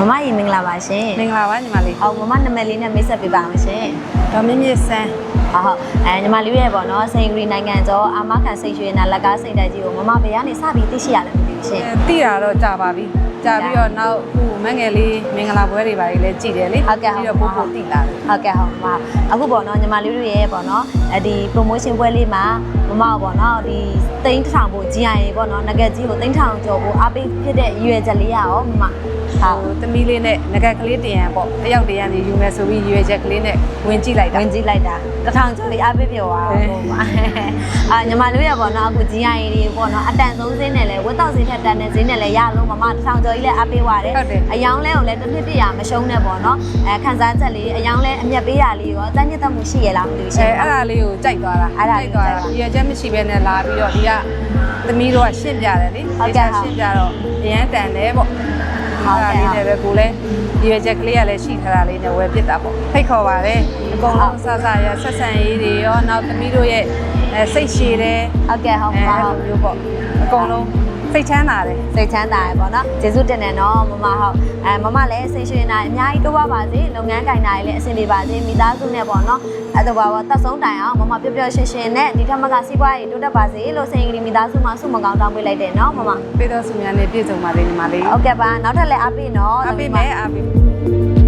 မမရေမင်္ဂလာပါရှင်မင်္ဂလာပါညီမလေးဟောမမနာမည်လေးနဲ့မိတ်ဆက်ပေးပါမယ်ရှင်ဒေါ်မြင့်မြင့်ဆန်းဟုတ်ဟုတ်အဲညီမလေးရဲ့ပေါ့နော်စိန်ဂရီနိုင်ငံကျော်အာမခံစိတ်ရွှေနာလက်ကားစိတ်တက်ကြီးကိုမမဘယ်ကနေစပြီးသိရှိရလဲမသိဘူးရှင်တိတာတော့ကြာပါပြီကြာပြီးတော့နောက်ခု မငယ်လေးမင်္ဂလာပွဲတွေပါလေလည်းကြည်တယ်လေဟုတ်ကဲ့ဟုတ်ပြီးတော့ပို့ပို့တိလာတယ်ဟုတ်ကဲ့ဟုတ်ပါအခုပေါ့နော်ညီမလေးတို့ရဲ့ပေါ့နော်အဲဒီ promotion ပွဲလေးမှာမမပေါ့နော်ဒီတိန်းထောင်ဖို့ GI ပေါ့နော်ငကက်ကြီးကိုတိန်းထောင်ကျော်ဖို့အားပေးဖြစ်တဲ့ရည်ရွယ်ချက်လေးရအောင်မမဟုတ်ဟိုသမီးလေးနဲ့ငကက်ကလေးတင်ရန်ပေါ့တယောက်တည်းရနေယူမယ်ဆိုပြီးရွေချက်ကလေးနဲ့ဝင်ကြည့်လိုက်တာဝင်ကြည့်လိုက်တာတစ်ထောင်ကျော်လေးအားပေးပြောသွားတော့ပေါ့မအာညီမလေးရပေါ့နော်အခု GI တွေပေါ့နော်အတန်ဆုံးစင်းနဲ့လဲဝတ်တော့စင်းထက်တန်တဲ့စင်းနဲ့လဲရလို့မမတစ်ထောင်ကျော်ကြီးလဲအားပေးသွားတယ်ဟုတ်တယ်အယောင်လဲကိုလဲတစ်နှစ်တရာမရှုံးနဲ့ပေါ့နော်အဲခန်းစားချက်လေးအယောင်လဲအမျက်ပေးရလေးရောအတန်းညက်တမှုရှိရလားမသိဘူးရှအဲင်အဲ့ဒါလေးကိုကြိုက်သွားတာအဲ့ဒါလေးကိုကြိုက်သွားရွေချက်မရှိဘဲနဲ့လာပြီးတော့ဒီကသမီးတို့ကရှင်းပြတယ်လေဟုတ်ကဲ့ဟုတ်ရှင်းပြတော့အရန်တန်တယ်ပေါ့ဟုတ်ကဲ့အဲ့ဒါလေးနဲ့ပဲကိုလည်းရွေချက်ကလေးကလည်းရှိထားတာလေးနဲ့ဝယ်ပြစ်တာပေါ့ဖိတ်ခေါ်ပါလေအကုန်လုံးဆဆရဆက်ဆံရေးတွေရောနောက်သမီးတို့ရဲ့အဲစိတ်ရှည်တယ်ဟုတ်ကဲ့ဟုတ်အဲပါအဲ့ဟုတ်လိုမျိုးပေါ့အကုန်လုံး စိတ်ချမ်းသာတယ်စိတ်ချမ်းသာရပေါ့နော်ကျေးဇူးတင်တယ်နော်မမဟုတ်အဲမမလည်းစိတ်ရွှင်တာအများကြီးတိုးပါပါစေလုပ်ငန်းကင်တာလည်းအဆင်ပြေပါစေမိသားစုနဲ့ပေါ့နော်အဲ့တော့ဘာပေါ့တက်ဆုံးတိုင်အောင်မမပျော်ပျော်ရွှင်ရွှင်နဲ့ဒီထက်မကစီးပွားရေးတိုးတက်ပါစေလို့စိန်ကလေးမိသားစုမှာဆုမကောင်းတောင်းပေးလိုက်တယ်နော်မမပေးတော်စုများနဲ့ပြည့်စုံပါလေညီမလေးဟုတ်ကဲ့ပါနောက်ထပ်လည်းအားပေးနော်အပေးမယ်အပေး